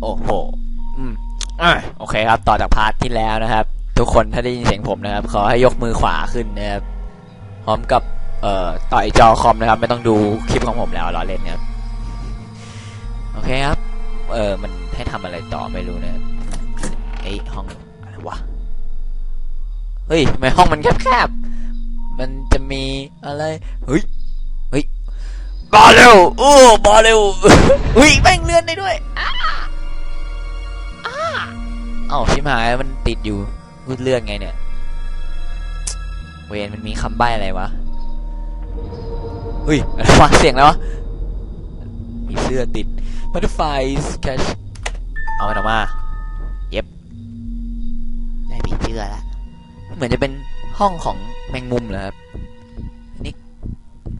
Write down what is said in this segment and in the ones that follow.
โอ้โห อืมอะโอเคครับ ต่อจากพาร์ทที่แล้วนะครับ ทุกคนถ้าได้ยินเสียงผมนะครับ ขอให้ยกมือขวาขึ้นนะครับ พร้อมกับ เอ่อ ต่อยจอคอมนะครับ ไม่ต้องดูคลิปของผมแล้วล้อเล่นะครับ โอเคครับ เออ มันให้ทำอะไรต่อไม่รู้นะครับไอยห้องอะไรวะ เฮ้ยทำไมห้องมันแคบๆ มันจะมีอะไร เฮ้ย เฮ้ยบาเร็วโอ้บาเร็วอุ้ยแม่งเลื่อนได้ด้วยอ้า เอ้าชิมหายมันติดอยู่พูดเลื่อนไงเนี่ย เวนมันมีคำใบ้อะไรวะเฮ้ยฟังเสียงแล้ววะมีเสื้อติด butterflies catch เอามันออกมา เย็บได้ผีเสื้อแล้วเหมือนจะเป็นห้องของแมงมุมเหรอครับนี่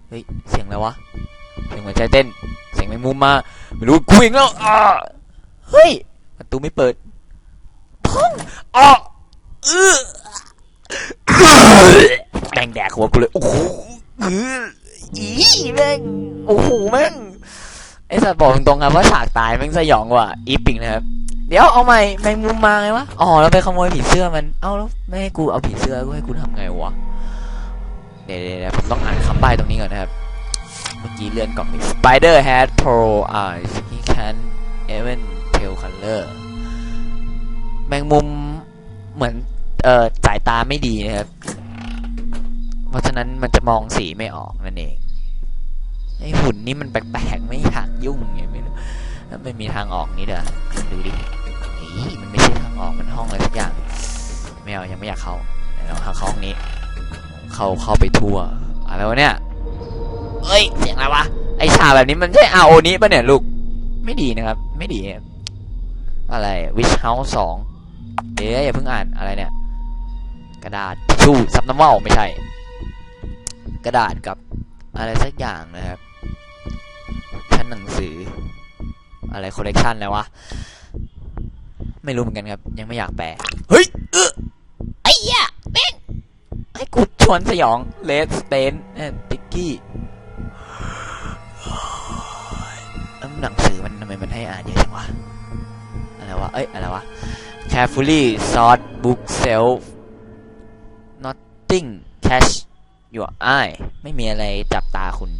เฮ้ยเสียงอะไรวะเสียงหัวใจเต้น เสียงแมงมุมมาไม่รู้กูเองแล้วอ่าเฮ้ยประตูไม่เปิดพ้ องอ่าเออแม่งแดกหัวกูเลย โอ้โหเอออีแม่งโอ้โหแม่งไอสัตว์บอกตรงๆครับว่าฉากตายแม่งสยองกว่าอีปิงนะครับ เดี๋ยวเอาใหม่แมงมุมมาไงวะ อ๋อแล้วไปขโมยผีเสื้อมัน เอ้าแล้วไม่ให้กูเอาผีเสื้อกูให้กูทำไงวะ เดี๋ยวเดี๋ยวเดี๋ยวผมต้องอ่านคำใบ้ตรงนี้ก่อนนะครับ เมื่อกี้เลื่อนกล่องนี้ Spider had pro eyes he can even tell color แมงมุมเหมือนเอ่อสายตาไม่ดีนะครับ เพราะฉะนั้นมันจะมองสีไม่ออกนั่นเองไอหุ่นนี่มันแปลกๆไม่อยากยุ่งไงไม่รู้แล้วไม่มีทางออกนี่เด้อดูดินี่มันไม่ใช่ทางออกมันห้องอะไรสักอย่างไม่เอายังไม่อยากเข้าเราเข้าห้องนี้ เข้าเข้าไปทั่วอะไรวะเนี่ยเอ้ยเสียงอะไรวะไอฉากแบบนี้มันใช่ RO นี้ปะเนี่ยลูกไม่ดีนะครับ ไม่ดี อะไร Wish House สอง เอ๊ะอย่าเพิ่งอ่านอะไรเนี่ย กระดาษชูซับน้ำเมาไม่ใช่ กระดาษกับอะไรสักอย่างนะครับชั้นหนังสือ อะไรคอลเลกชันแล้ววะไม่รู้เหมือนกันครับ ยังไม่อยากแปลเฮ้ยเออไอ้ยะแม่งให้กูชวนสยองเลสเตนติกกี้หนังสือมันทำไมมันให้อ่านเยอะจังวะอะไรวะเอ้ยอะไรวะ carefully sort book shelf nothing catch your eye ไม่มีอะไรจับตาคุณ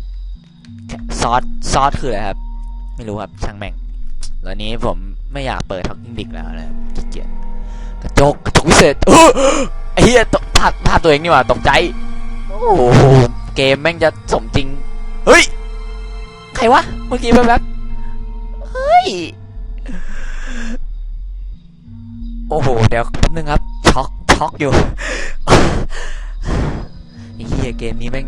ซอสซอสคืออะไรครับ ไม่รู้ครับช่างแม่งแล้วนี้ผมไม่อยากเปิดท็อกกิ้งดิกแล้วนะครับขี้เกียจกระจกกระจกวิเศษเออไอ้เหี้ยตกพลาดพลาดตัวเองนี่หว่าตกใจ โอ้โหเกมแม่งจะสมจริง เฮ้ย ใครวะ เมื่อกี้แบบแบบเฮ้ย โอ้โห เดี๋ยวแป๊บนึงครับช็อกช็อกอยู่ไอ้เหี้ยเกมนี้แม่ง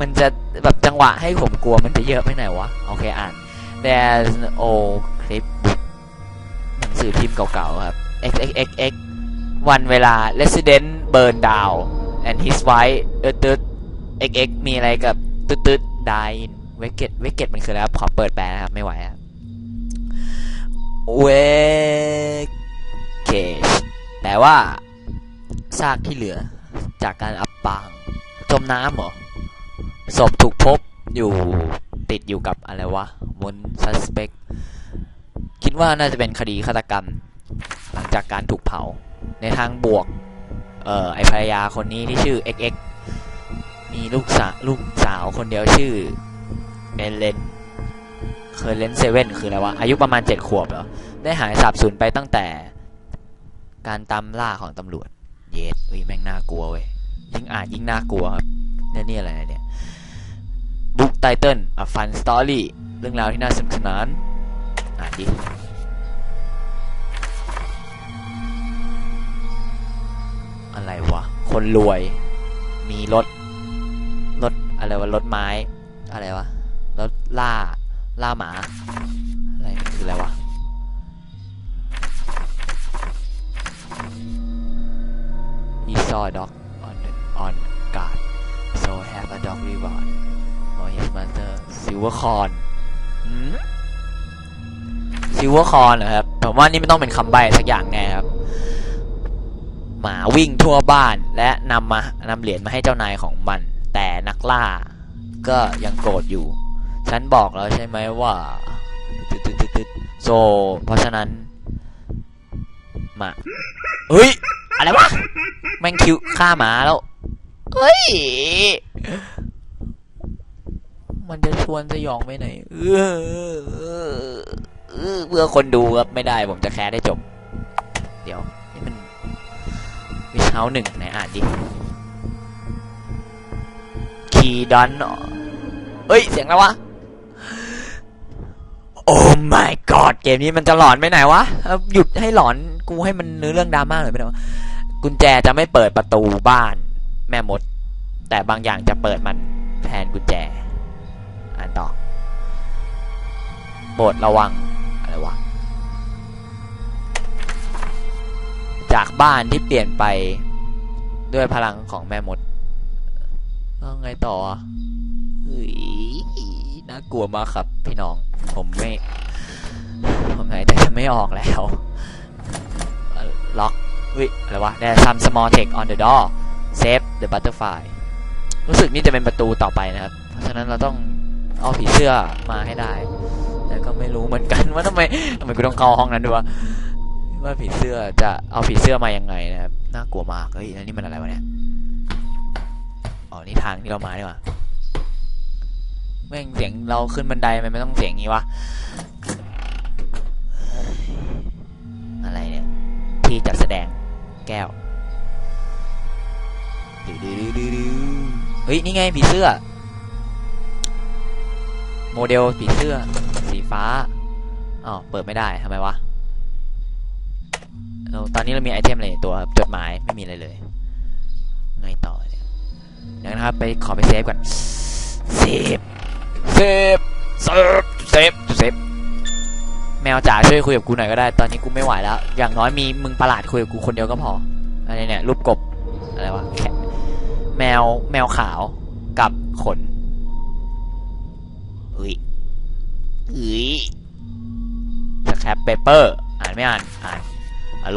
มันจะแบบจังหวะให้ผมกลัวมันจะเยอะไปไหนวะ โอเคอ่าน There's no clip หนังสือพิมพ์เก่าๆครับ x x x x วันเวลา Resident burn down and his wife เออตึ๊ด x x มีอะไรกับตึ๊ดตึ๊ด die in wicked wicked มันคืออะไรครับ ขอเปิดแปลนะครับ ไม่ไหวครับ แต่ว่าซากที่เหลือจากการอับปาง จมน้ำเหรอศพถูกพบอยู่ติดอยู่กับอะไรวะบน suspect คิดว่าน่าจะเป็นคดีฆาตกรรม หลังจากการถูกเผา ในทางบวก เอ่อ ไอภรรยาคนนี้ที่ชื่อ XX มีลูกสาวลูกสาวคนเดียวชื่อเอเลนเคยเลนเซเว่นคืออะไรวะ อายุประมาณเจ็ดขวบเหรอ ได้หายสาบสูญไปตั้งแต่ การตามล่าของตำรวจ เยสเฮ้ยแม่งน่ากลัวเว้ยยิ่งอ่านยิ่งน่ากลัวครับเนี่ยนี่อะไรเนี่ยบุ๊กไตเติล A Fun Story เรื่องราวที่น่าสนุกสนาน อ่านดิอะไรวะ คนรวย มีรถ รถ อะไรวะ รถไม้ อะไรวะ รถล่า ล่าหมา อะไร คืออะไรวะ He saw a dog on the, on guard so have a dog reward for his mother silver corn ซิลเวอร์คอนเหรอครับผมว่านี่ไม่ต้องเป็นคำใบ้สักอย่างแน่ครับ หมาวิ่งทั่วบ้านและนำมานำเหรียญมาให้เจ้านายของมัน แต่นักล่าก็ยังโกรธอยู่ ฉันบอกแล้วใช่ไหมว่าโซเพราะฉะนั้น มาเฮ้ย อะไรวะ แม่งคิวฆ่าหมาแล้วเฮ้ย มันจะชวนสยองไปไหนเออเออเออเพื่อคนดูครับไม่ได้ผมจะแคสได้จบ เดี๋ยว นี่มันวิชเฮาหนึ่งไหนอ่านดิคีดอนเอ้ย เสียงอะไรวะ โอ้ my god เกมนี้มันจะหลอนไปไหนวะ หยุดให้หลอนกูให้มันเนื้อเรื่องดราม่าหน่อยไปหน่อยวะ กุญแจจะไม่เปิดประตูบ้านแม่มด แต่บางอย่างจะเปิดมันแทนกุญแจ อ่านต่อโปรดระวัง อะไรวะ จากบ้านที่เปลี่ยนไปด้วยพลังของแม่มดแล้วไงต่ออะเฮ้ยน่ากลัวมากครับพี่น้อง ผมไม่ ผมไหนแต่จไม่ออกแล้ว ล็อก ฮ้ย อะไรวะ There's some small text on the door save the butterfly รู้สึกนี่จะเป็นประตูต่อไปนะครับ เพราะฉะนั้นเราต้องเอาผีเสื้อมาให้ได้ แต่ก็ไม่รู้เหมือนกันว่าทำไมทำไมกูต้องเข้าห้องนั้นด้วยวะว่าผีเสื้อจะเอาผีเสื้อมายังไงนะครับ น่ากลัวมาก เฮ้ยแล้วนี่มันอะไรวะเนี่ย อ๋อ นี่ทางที่เรามาดีกว่าแม่งเสียงเราขึ้นบันไดมันไม่ต้องเสียงงี้วะ อะไรเนี่ย ที่จัดแสดง แก้วดูดูดูดูดูเฮ้ย นี่ไงผีเสื้อ โมเดลผีเสื้อ สีฟ้าอ๋อเปิดไม่ได้ทำไมวะเราตอนนี้เรามีไอเทมอะไรในตัวครับจดหมายไม่มีอะไรเลย ไงต่อเนี่ยเดี๋ยวนะครับไปขอไปเซฟก่อนเซฟเซฟเซฟเซฟเซฟ แมวจ๋าช่วยคุยกับกูหน่อยก็ได้ ตอนนี้กูไม่ไหวแล้ว อย่างน้อยมีมึงประหลาดคุยกับกูคนเดียวก็พออะไรเนี่ยรูปกบอะไรวะแแมวแมวขาวกับขนเฮ้ยเฮ้ยสแครปเปเปอร์อ่านไม่อ่านอ่าน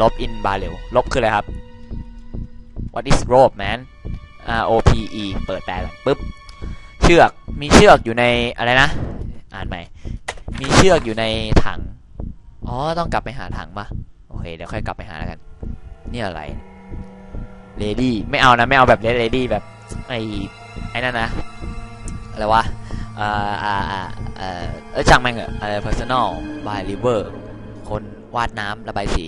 ลบอินบาเรลลบคืออะไรครับ what is rope man R O P E เปิดแปลกันปุ๊บ เชือก มีเชือกอยู่ในอะไรนะ อ่านใหม่ มีเชือกอยู่ในถัง อ๋อ ต้องกลับไปหาถังปะโอเค เดี๋ยวค่อยกลับไปหาแล้วกัน นี่อะไร เลดี้ ไม่เอานะ ไม่เอาแบบเลดี้แบบไอ้ไอ้นั่นนะ อะไรวะอ่ออ่าเออเออจังแม่งเหอะอะไร personal by river คนวาดน้ำระบายสี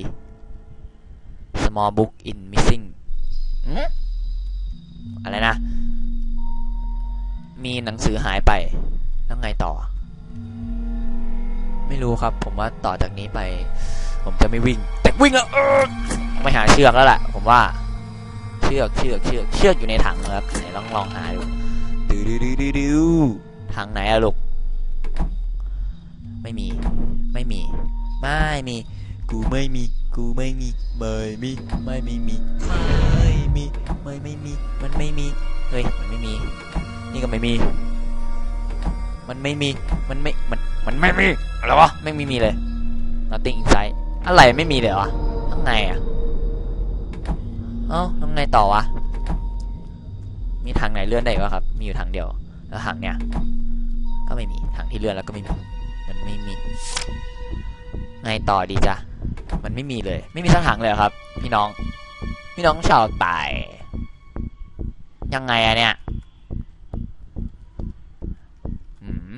small book in missing อะไรนะ มีหนังสือหายไป แล้วไงต่อ ไม่รู้ครับ ผมว่าต่อจากนี้ไป ผมจะไม่วิ่ง แต่วิ่งแล้วไม่หาเชือกแล้วแหละผมว่า เชือกเชือกเชือกเชือกอยู่ในถังครับไหนลองลองหาดูดูดูดูดูดูถังไหนอะลูกไม่มี ไม่มี ไม่มี กูไม่มี กูไม่มี ไม่มี ไม่ไม่มี ไม่มี ไม่ไม่มี มันไม่มี เฮ้ย มันไม่มี นี่ก็ไม่มี มันไม่มี มันไม่ มัน มันไม่มีอะไรวะไม่มีมีเลย nothing inside อะไรไม่มีเลยเหรอข้างในอะเอ้าทำไงต่อวะมีทางไหนเลื่อนได้อีกวะครับ มีอยู่ทางเดียว แล้วทางเนี้ยก็ไม่มีทางที่เลื่อนแล้วก็ไม่มีมันไม่มีไงต่อดีจ๊ะมันไม่มีเลย ไม่มีสักทางเลยครับ พี่น้อง พี่น้องชาวตายยังไงอะเนี่ยอืม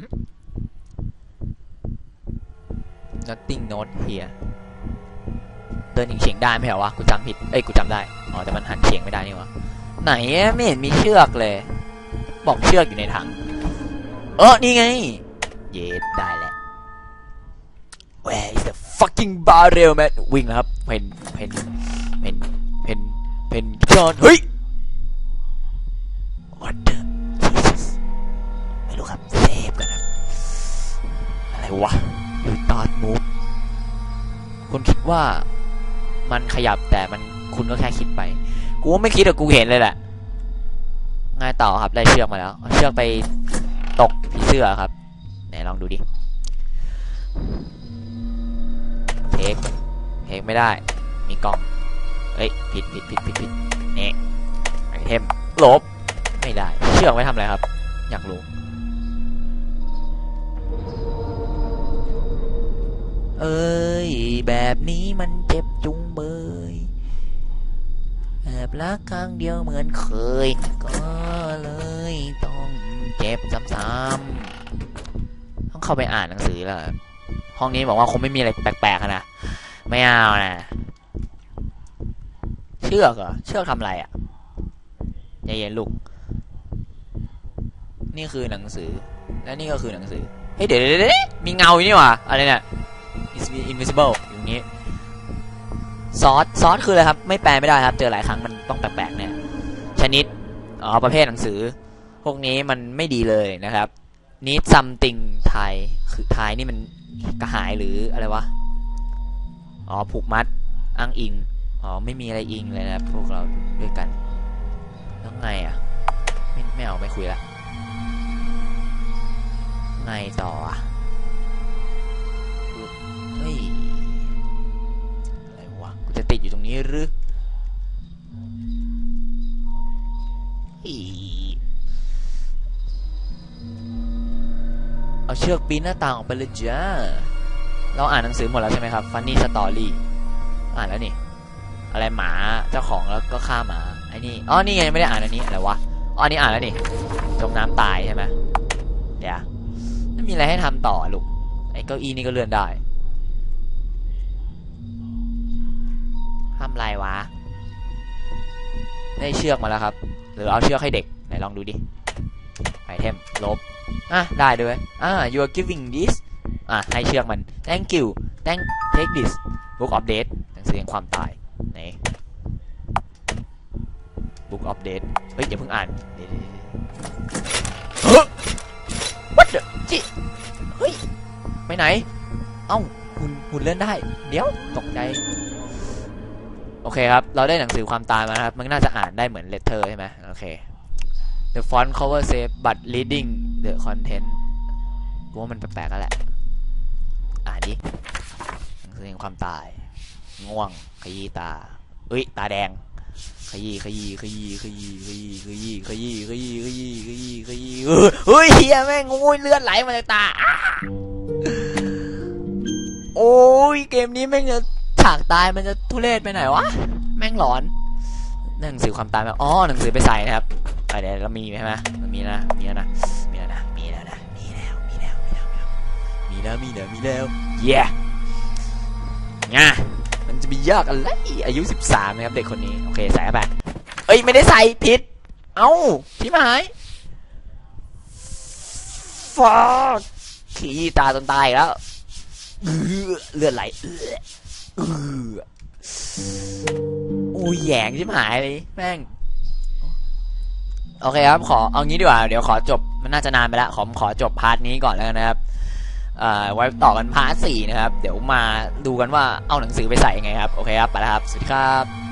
nothing note here เดินถึงเฉียงได้ไหมเหรอวะ กูจำผิด เอ้ย กูจำได้ อ๋อ แต่มันหันเฉียงไม่ได้นี่วะ ไหนไม่เห็นมีเชือกเลย บอกเชือกอยู่ในถัง เออ นี่ไง เย็ดได้แหละ Where is the fucking barrel man วิ่งแล้วครับ เพนเพนเพนเพนเพนจอนเฮ้ย What the Jesus ไม่รู้ครับเซฟกันครับ อะไรวะ ยูตาร์มูฟคุณคิดว่ามันขยับแต่มันคุณก็แค่คิดไป กูไม่คิดแต่กูเห็นเลยแหละง่ายต่อครับได้เชือกมาแล้วเชือกไปตกผีเสื้อครับไหนลองดูดิเทคเทคไม่ได้ มีกล่องเฮ้ยผิดผิดผิดผิดผิดนี่ไอเทมลบไม่ได้ เชือกไว้ทำอะไรครับ อยากรู้ เอ้ย แบบนี้มันเจ็บจุงเบยแอบรักครั้งเดียวเหมือนเคย ก็เลยต้องเจ็บซ้ำๆต้องเข้าไปอ่านหนังสือแล้วห้องนี้บอกว่าคงไม่มีอะไรแปลกๆนะ ไม่เอานะ เชือกเหรอ เชือกทำอะไรอะใจเย็นลูก นี่คือหนังสือ และนี่ก็คือหนังสือ เฮ้ยเดี๋ยวเดี๋ยวมีเงาอยู่นี่หว่าอะไรเนี่ย invisible อยู่อย่างนี้ซอสซอสคืออะไรครับ ไม่แปลไม่ได้ครับ เจอหลายครั้งมันต้องแปลกๆเนี่ย ชนิดอ๋อประเภทหนังสือ พวกนี้มันไม่ดีเลยนะครับ need something ไทยคือไทยนี่มันกระหายหรืออะไรวะ อ๋อ ผูกมัดอ้างอิง อ๋อ ไม่มีอะไรอิงเลยนะพวกเราด้วยกัน แล้วไงอะ ไม่ไม่เอาไม่คุยละ ไงต่ออะ ฮ้ย อะไรวะ กูจะติดอยู่ตรงนี้หรืออเอาเชือกปีนหน้าต่างออกไปเลยจ้า เราอ่านหนังสือหมดแล้วใช่ไหมครับ Funny Story อ่านแล้วนี่ อะไรหมาเจ้าของแล้วก็ฆ่าหมาไอ้นี่ อ๋อ นี่ไงไม่ได้อ่านอันนี้อะไรวะ อ๋อนนี้อ่านแล้วนี่ จมน้ำตายใช่ไหมเดี๋ยวไม่มีอะไรให้ทำต่อลูก ไอ้เก้าอี้นี่ก็เลื่อนได้ ทำไรวะได้เชือกมาแล้วครับ หรือเอาเชือกให้เด็ก ไหนลองดูดิไอเทมลบ อะ ได้ด้วย อ่า you are giving this อะ ให้เชือกมัน thank you thank take this book of death หนังสือแห่งความตาย ไหน Book of Death เฮ้ยอย่าเพิ่งอ่านเดี๋ยวเฮ้ย What the จิเฮ้ย ไปไหน เอ้าหุ่นหุ่นเล่นได้ เดี๋ยว ตกใจ โอเคครับ เราได้หนังสือความตายมาครับ มันน่าจะอ่านได้เหมือน letter ใช่ไหมโอเค The font cover safe but reading the content กูว่ามันแปลกๆแล้วแหละ อ่านดิหนังสือความตาย ง่วง ขยี้ตาเอ้ย ตาแดง ขยี้ขยี้ขยี้ขยี้ขยี้ขยี้ขยี้ขยี้ขยี้ขยี้ขยี้เฮ้ยเฮียแม่งโอ้ยเลือดไหลมาจากตา โอ้ย เกมนี้แม่ง ฉากตายมันจะทุเรศไปไหนวะ แม่งหลอน หนังสือความตายมาอ๋อหนังสือไปใส่นะครับอะเดี๋ยวเรามีไหมมันมีนะ มีนะ มีแล้วนะ มีแล้วนะ มีแล้ว มีแล้ว มีแล้ว มีแล้ว มีแล้ว มีแล้ว เย้ง่ะมันจะมียากอะไร อายุ 13 นะครับเด็กคนนี้ โอเค ใส่ไปเอ้ย ไม่ได้ใส่ผิด เอ้าที่หายฟอกขี้ตาจนตายแล้ว เลือดไหล เอื้อโอ้ยแหยงชิบหายเลยแม่ง โอเคครับ ขอเอางี้ดีกว่า เดี๋ยวขอจบ มันน่าจะนานไปแล้วขอขอจบพาร์ทนี้ก่อนแล้วกันนะครับไว้ต่อกันพาร์ทสี่นะครับ เดี๋ยวมาดูกันว่าเอาหนังสือไปใส่ยังไงครับ โอเคครับ ไปแล้วครับ สวัสดีครับ